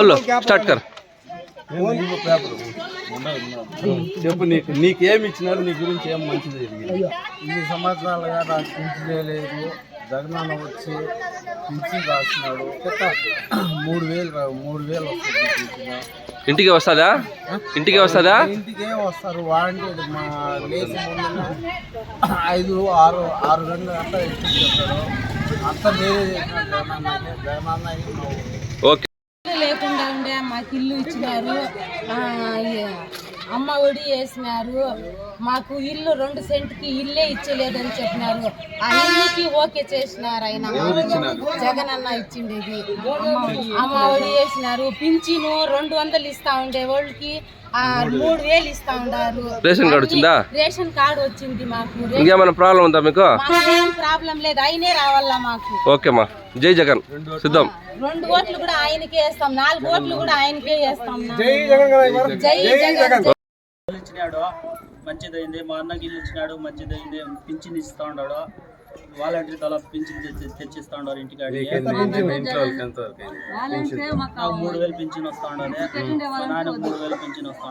బోల్లో start కర్. చెప్పు నీకు నీకేమి ఇచ్చినారు నీ గురించి ఏం మంచిది జరిగింది? ఇన్ని సంవత్సరాలుగా నాకు పిలిచి చేయలేదు. జగనన్న వచ్చి పిలిచి రాసినాడు. మూడు వేలు మూడు వేలు వస్తుంది ఇంటికి వస్తుందా? ఇంటికి వస్తుందా? ఇంటికే వస్తారు వారంటీ మా లేచి ఐదు ఆరు ఆరు గంటల అంతా ఎక్కువ అంతా వేరే జగనన్న జగనన్న ఓకే. మాకు ఇల్లు ఇచ్చినారు. అమ్మ ఒడి వేసినారు. మాకు ఇల్లు రెండు సెంట్కి ఇల్లే ఇచ్చలేదని చెప్పినారు. ఆ ఇల్లుకి ఓకే చేసినారు ఆయన. జగన్ అన్న ఇచ్చిండేది. అమ్మ ఒడి వేసినారు. పింఛను రెండు వందలు ఇస్తా ఉండే వాళ్ళకి ఆ, మూడు వేలు ఇస్తా ఉండారు. రేషన్ కార్డు వచ్చిందా? రేషన్ కార్డు వచ్చింది మాకు. ఇంకేమైనా ప్రాబ్లం ఉందా మీకు? ప్రాబ్లం లేదు. అయినే రావాలా మాకు. ఓకే మా. జై జగన్. సిద్ధం. రెండు ఓట్లు కూడా ఆయనకే వేస్తాం. నాలుగు ఓట్లు కూడా ఆయనకే వేస్తాం. జై జగన్ జై ఇచ్చినాడు మంచిదైంది. మా అన్నకి ఇల్లు ఇచ్చినాడు మంచిదైంది. పింఛన్ ఇస్తా ఉన్నాడు. వాలంటీర్ తల పింఛన్ తెచ్చి తెచ్చిస్తా ఉన్నారు? నాకు మూడు వేలు పింఛన్ వస్తా మా నాన్నకు మూడు వేలు పింఛన్ వస్తా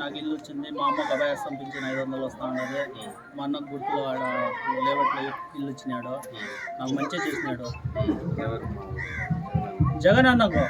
నాకు ఇల్లు వచ్చింది మా అమ్మకు అభయాసం పింఛన్ ఐదు వందలు వస్తా మా అన్నకు గుర్తులు ఆడ లేవట్లో ఇల్లు ఇచ్చినాడు. నాకు మంచిగా చేసినాడు. ఎవరు? జగన్ అన్నకు.